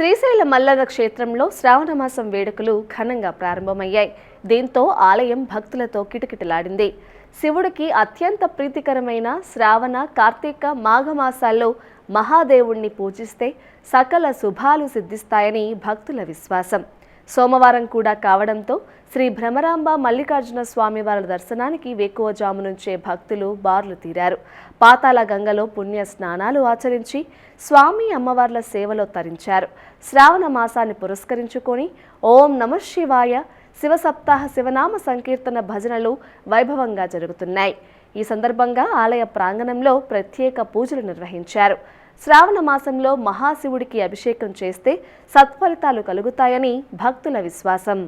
శ్రీశైల మల్లన్న క్షేత్రంలో శ్రావణమాసం వేడుకలు ఘనంగా ప్రారంభమయ్యాయి. దీంతో ఆలయం భక్తులతో కిటకిటలాడింది. శివుడికి అత్యంత ప్రీతికరమైన శ్రావణ కార్తీక మాఘమాసాల్లో మహాదేవుణ్ణి పూజిస్తే సకల శుభాలు సిద్ధిస్తాయని భక్తుల విశ్వాసం. సోమవారం కూడా కావడంతో శ్రీ భ్రమరాంబ మల్లికార్జున స్వామి వారి దర్శనానికి వేకువజాము నుంచే భక్తులు బార్లు తీరారు. పాతాళ గంగలో పుణ్య స్నానాలు ఆచరించి స్వామి అమ్మవార్ల సేవలో తరించారు. శ్రావణ మాసాన్ని పురస్కరించుకొని ఓం నమ శివాయ శివ సప్తాహ శివనామ సంకీర్తన భజనలు వైభవంగా జరుగుతున్నాయి. ఈ సందర్భంగా ఆలయ ప్రాంగణంలో ప్రత్యేక పూజలు నిర్వహించారు. శ్రావణ మాసంలో మహాశివుడికి అభిషేకం చేస్తే సత్ఫలితాలు కలుగుతాయని భక్తుల విశ్వాసం.